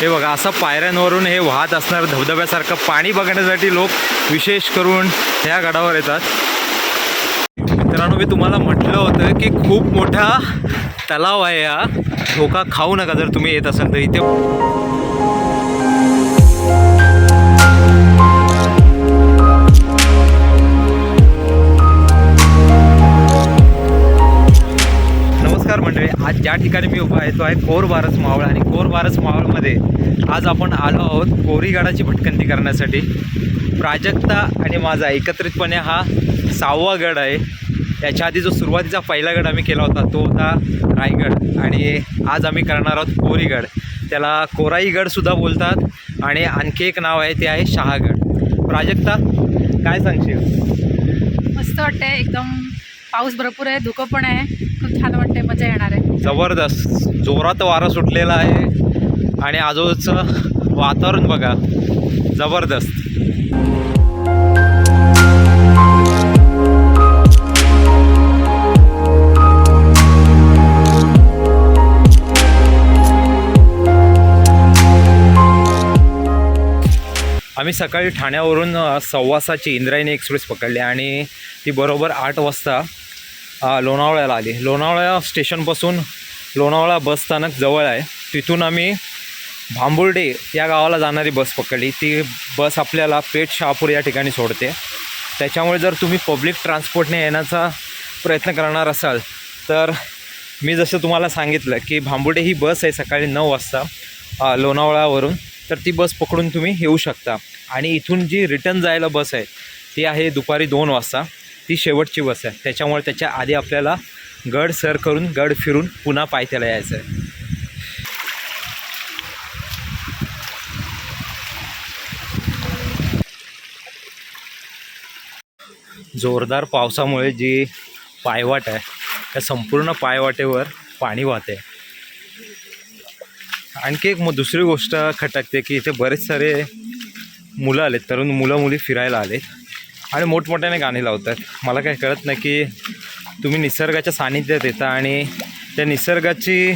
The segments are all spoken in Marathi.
हे बघा असं पायऱ्यांवरून हे वाहत असणार धबधब्यासारखं पाणी बघण्यासाठी लोक विशेष करून ह्या गडावर येतात. मित्रांनो मी तुम्हाला म्हटलं होतं की खूप मोठा तलाव आहे हा. धोका खाऊ नका जर तुम्ही येत असाल तर इथे. ज्या ठिकाणी मी उभा आहे. तो आहे कोरबारस मावळ आणि कोरबारस मावळमध्ये आज आपण आलो आहोत कोरीगडाची भटकंती करण्यासाठी. प्राजक्ता आणि माझा एकत्रितपणे हा सहावा गड आहे. याच्या आधी जो सुरुवातीचा पहिला गड आम्ही केला होता तो होता रायगड. आणि आज आम्ही करणार आहोत कोरीगड. त्याला कोराईगडसुद्धा बोलतात आणि आणखी एक नाव आहे ते आहे शहागड. प्राजक्ता काय सांगशील? मस्त वाटतंय. एकदम पाऊस भरपूर आहे धुकं पण आहे. खूप छान वाटतंय मजा येणार आहे. जबरदस्त. जोरात वारा सुटलेला आहे. आणि आजूचं वातावरण बघा. जबरदस्त. आम्ही सकाळी ठाण्यावरून सव्वासाची इंद्रायणी एक्सप्रेस पकडली आणि ती बरोबर आठ वाजता लोणावळ्याला आली. लोणावळ्या स्टेशनपासून लोणावळा बस स्थानक जवळ आहे. तिथून आम्ही भांबुर्डे या गावाला जाणारी बस पकडली. ती बस आपल्याला पेठ शहापूर या ठिकाणी सोडते. त्याच्यामुळे जर तुम्ही पब्लिक ट्रान्सपोर्टने येण्याचा प्रयत्न करणार असाल तर मी जसं तुम्हाला सांगितलं की भांबुर्डे ही बस आहे सकाळी नऊ वाजता लोणावळावरून. तर ती बस पकडून तुम्ही येऊ शकता. आणि इथून जी रिटर्न जायला बस आहे ती आहे दुपारी दोन वाजता. ती शेवटची बस आहे. त्याच्यामुळे त्याच्या आधी आपल्याला गड सर करून गड फिरून पुन्हा पायथ्याला यायचं. आहे जोरदार पावसामुळे जी पायवाट आहे त्या संपूर्ण पायवाटेवर पाणी वाहते. आणखी एक मग दुसरी गोष्ट खटकते की इथे बरेच सारे मुलं आलेत तरुण मुलं मुली फिरायला आलेत. आणि मोठमोठ्याने गाणी लावतात. मला काही कळत नाही की तुम्ही निसर्गाच्या सानिध्यात येता आणि त्या निसर्गाची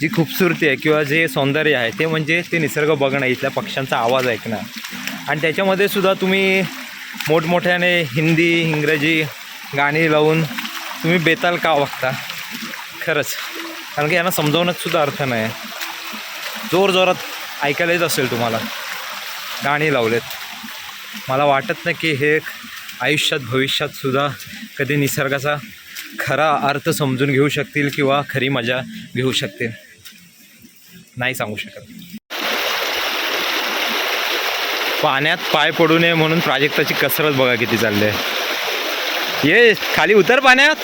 जी खूबसूरती आहे किंवा जे सौंदर्य आहे ते म्हणजे ते निसर्ग बघणं इथल्या पक्ष्यांचा आवाज ऐकणं. आणि त्याच्यामध्ये सुद्धा तुम्ही मोठमोठ्याने हिंदी इंग्रजी गाणी लावून तुम्ही बेताल का वागता? खरंच. कारण की यांना समजवण्यातसुद्धा अर्थ नाही. जोर जोरात ऐकायला येत असेल तुम्हाला. गाणी लावलेत. मला वाटत नाही की हे आयुष्यात भविष्यात सुद्धा कधी निसर्गाचा खरा अर्थ समजून घेऊ शकतील किंवा खरी मजा घेऊ शकतील? नाही सांगू शकत. पाण्यात पाय पडू नये म्हणून प्राजक्ताची कसरत बघा किती चालली आहे. ये खाली उतर पाण्यात.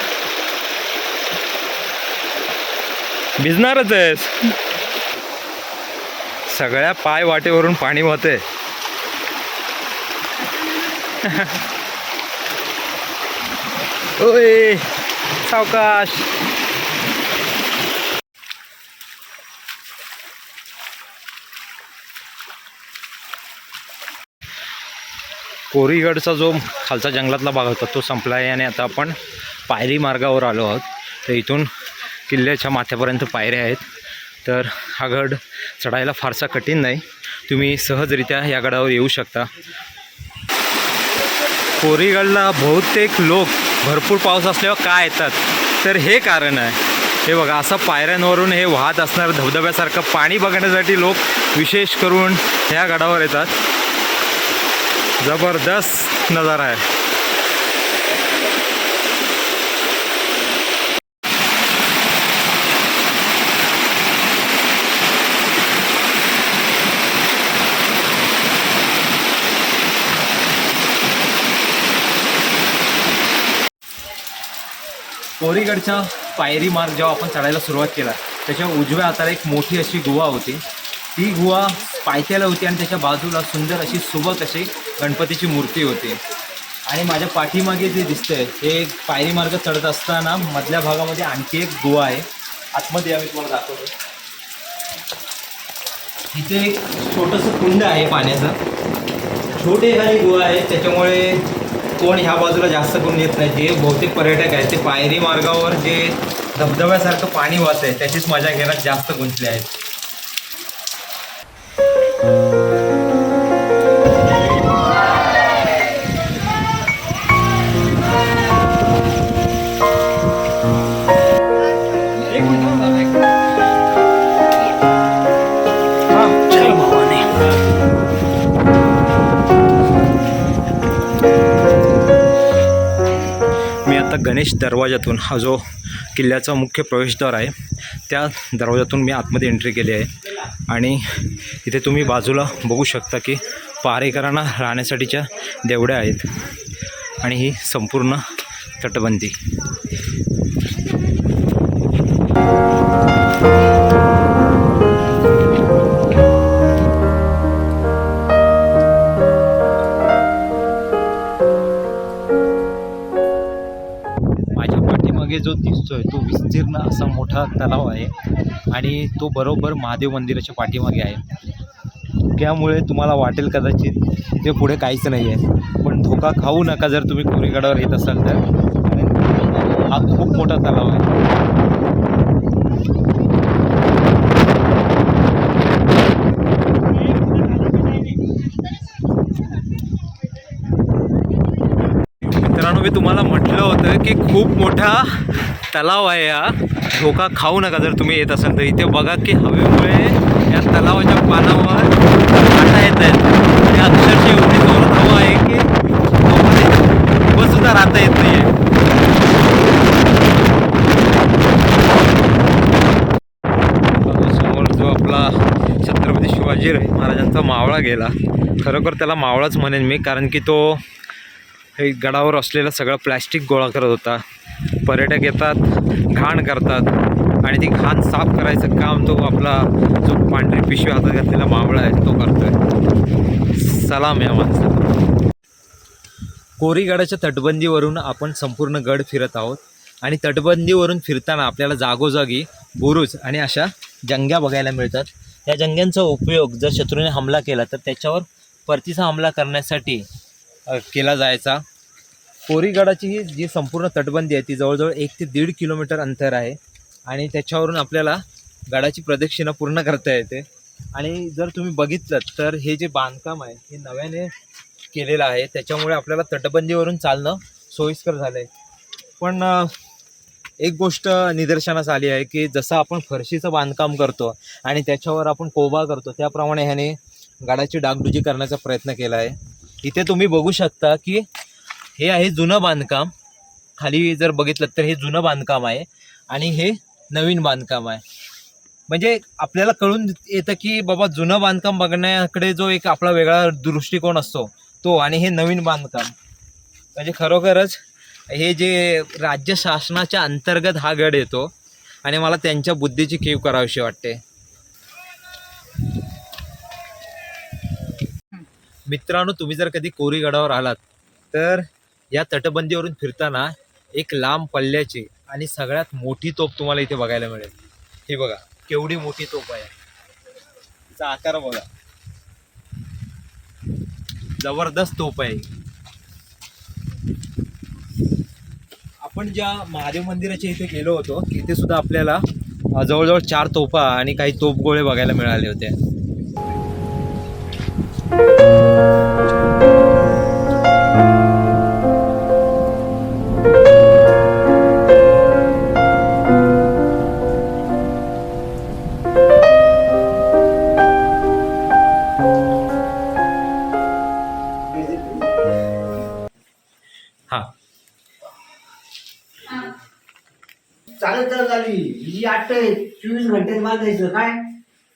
भिजणारच आहेस. सगळ्या पाय वाटेवरून पाणी वाहते ओय. सावकाश. कोरीगडचा जो खालचा जंगलातला भाग होता तो संपला आहे आणि आता आपण पायरी मार्गावर आलो आहोत. तर इथून किल्ल्याच्या माथ्यापर्यंत पायऱ्या आहेत. तर हा गड चढायला फारसा कठीण नाही. तुम्ही सहजरित्या या गडावर येऊ शकता. कोरीगडला बहुतेक लोक भरपूर पाऊस असल्यावर का येतात? तर हे कारण आहे. हे बघा असं पायऱ्यांवरून हे वाहत असणारं धबधब्यासारखं पाणी बघण्यासाठी लोक विशेष करून ह्या गडावर येतात. जबरदस्त नजारा आहे. गौरीगडच्या पायरी मार्ग जेव्हा आपण चढायला सुरुवात केला त्याच्या उजव्या हाताला एक मोठी अशी गुहा होती. ती गुहा पायथ्याला होती आणि त्याच्या बाजूला सुंदर अशी सुबक अशी गणपतीची मूर्ती होती. आणि माझ्या पाठीमागे जे दिसतंय हे पायरी मार्ग चढत असताना मधल्या भागामध्ये आणखी एक गुहा आहे. आतमध्ये आम्ही तुम्हाला दाखवतो. इथे एक छोटंसं कुंड आहे पाण्याचं. छोटे एखादी गुहा आहे त्याच्यामुळे कोण ह्या बाजूला जास्त करून येत नाही. जे बहुतेक पर्यटक आहेत ते पायरी मार्गावर जे धबधब्यासारखं पाणी वाहत आहे त्याचीच मजा घेण्यात जास्त गुंतले आहेत. आता गणेश दरवाजातून हा जो किल्ल्याचा मुख्य प्रवेशद्वार आहे त्या दरवाजातून मी आतमध्ये एंट्री केली आहे. आणि इथे तुम्ही बाजूला बघू शकता की पहारेकरांना राहण्यासाठीच्या देवड्या आहेत. आणि ही संपूर्ण तटबंदी. जो आहे तो विस्तीर्ण असा मोठा तलाव आहे आणि तो बरोबर महादेव मंदिराच्या पाठीमागे आहे. त्यामुळे तुम्हाला वाटेल कदाचित ते पुढे काहीच नाही आहे पण धोका खाऊ नका जर तुम्ही कोरीगडावर येत असाल तर. हा खूप मोठा तलाव आहे. मित्रांनो मी तुम्हाला म्हटलं होतं की खूप मोठा तलाव आहे हा धोका खाऊ नका जर तुम्ही येत असाल तर. इथे बघा की हवेमुळे या तलावाच्या पानावर काटा येत आहेत. आणि अक्षरशः एवढी जोरात हवा आहे की उभंसुद्धा राहता येत नाही आहे समोर जो आपला छत्रपती शिवाजी महाराजांचा मावळा गेला. खरोखर त्याला मावळाच म्हणेन मी कारण की तो हे गडावर असलेलं सगळं प्लॅस्टिक गोळा करत होता. पर्यटक येतात घाण करतात आणि ती घाण साफ करायचं काम तो आपला जो पांढरी पिशवी हातात घातलेला मावळा आहे तो करतोय. सलाम या माणसाला. कोरीगडाच्या तटबंदीवरून आपण संपूर्ण गड फिरत आहोत आणि तटबंदीवरून फिरताना आपल्याला जागोजागी बुरुज आणि अशा जंग्या बघायला मिळतात. या जंग्यांचा उपयोग जर शत्रूने हमला केला तर त्याच्यावर परतीचा हमला करण्यासाठी केला जायचा. कोरीगडाची ही जी संपूर्ण तटबंदी आहे ती जवळजवळ एक ते दीड किलोमीटर अंतर आहे. आणि त्याच्यावरून आपल्याला गडाची प्रदक्षिणा पूर्ण करता येते. आणि जर तुम्ही बघितलं तर हे जे बांधकाम आहे हे नव्याने केलेलं आहे. त्याच्यामुळे आपल्याला तटबंदीवरून चालणं सोयीस्कर झालं आहे पण एक गोष्ट निदर्शनास आली आहे की जसं आपण फरशीचं बांधकाम करतो आणि त्याच्यावर आपण कोबा करतो त्याप्रमाणे ह्याने गडाची डागडुजी करण्याचा प्रयत्न केला आहे. इथे तुम्ही बघू शकता की हे आहे जुनं बांधकाम. खाली जर बघितलं तर हे जुनं बांधकाम आहे आणि हे नवीन बांधकाम आहे. म्हणजे आपल्याला कळून येतं की बाबा जुनं बांधकाम बघण्याकडे जो एक आपला वेगळा दृष्टिकोन असतो तो आणि हे नवीन बांधकाम. म्हणजे खरोखरच हे जे राज्य शासनाच्या अंतर्गत हा गड येतो आणि मला त्यांच्या बुद्धीची कीव करावीशी वाटते. मित्रांनो तुम्ही जर कधी कोरीगडावर आलात तर या तटबंदीवरून फिरताना एक लांब पल्ल्याची आणि सगळ्यात मोठी तोफ तुम्हाला इथे बघायला मिळेल. हे बघा केवढी मोठी तोप आहे. तिचा आकार बघा. जबरदस्त तोप आहे. आपण ज्या महादेव मंदिराच्या इथे गेलो होतो तिथे सुद्धा आपल्याला जवळजवळ चार तोफा आणि काही तोफगोळे बघायला मिळाले होते. चालत चालत झाली ही आठ चोवीस घंटे बांधायचं काय?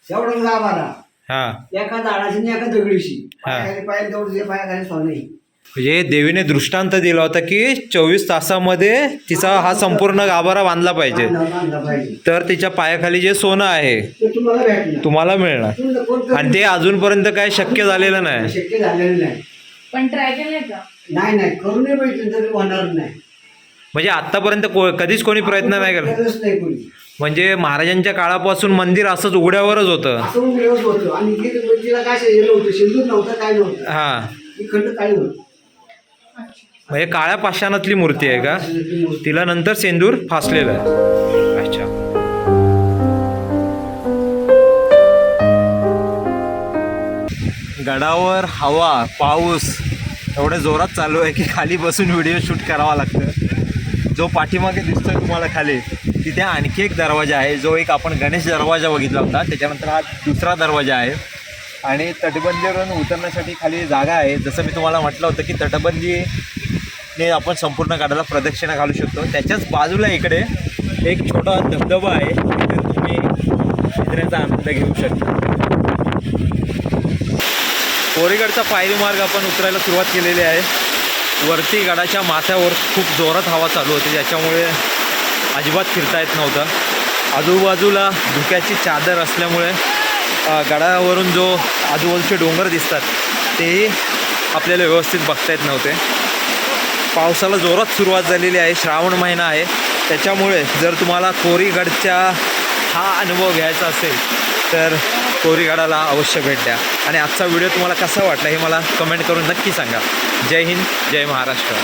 एवढं लाभ आला. एका आणि एका दगडीशी. हा. पायाखाली पाय पायाखाली सोने म्हणजे देवीने दृष्टांत दिला होता की चोवीस तासामध्ये तिचा हा संपूर्ण गाभारा बांधला पाहिजे. तर तिच्या पायाखाली जे सोनं आहे तुम्हाला मिळणार. आणि ते अजूनपर्यंत काय शक्य झालेलं नाही. शक्य झालेलं नाही. पण ट्राय नाही नाही. करू नये पाहिजे तरी होणार नाही. म्हणजे आतापर्यंत को कधीच कोणी प्रयत्न नाही केला. करतच नाही कोणी. म्हणजे महाराजांच्या काळापासून मंदिर असंच उघड्यावरच होतं. असं उघडच होतं. आणि ती- तिला काय गेलं होतं सिंदूर नव्हतं काय नव्हतं. हां. ही खंड म्हणजे काळ्या पाषाणातली मूर्ती आहे का? तिला नंतर सेंदूर फासलेलं आहे. अच्छा. गडावर हवा पाऊस एवढ्या जोरात चालू आहे की खाली बसून व्हिडिओ शूट करावा लागतं. जो पाठीमागे दिसतोय तुम्हाला खाली. तिथे आणखी एक दरवाजा आहे जो एक आपण गणेश दरवाजा बघितला होता. त्याच्यानंतर हा दुसरा दरवाजा आहे. आणि तटबंदीवरून उतरण्यासाठी खाली जागा आहे. जसं मी तुम्हाला म्हटलं होतं की तटबंदीने आपण संपूर्ण गडाला प्रदक्षिणा घालू शकतो. त्याच्याच बाजूला इकडे एक छोटा धबधबा आहे. तिथे तुम्ही फिरण्याचा आनंद घेऊ शकता. कोरेगडचा पायरी मार्ग आपण उतरायला सुरुवात केलेली आहे. वरती गडाच्या माथ्यावर खूप जोरात हवा चालू होती. ज्याच्यामुळे अजिबात फिरता येत नव्हतं. आजूबाजूला धुक्याची चादर असल्यामुळे गडावरून जो आजूबाजूचे डोंगर दिसतात तेही आपल्याला व्यवस्थित बघता येत नव्हते. पावसाला जोरात सुरुवात झालेली आहे श्रावण महिना आहे. त्याच्यामुळे जर तुम्हाला कोरीगडच्या हा अनुभव घ्यायचा असेल तर कोरीगडाला अवश्य भेट द्या. आणि आजचा व्हिडिओ तुम्हाला कसा वाटला हे मला कमेंट करून नक्की सांगा. जय हिंद जय महाराष्ट्र.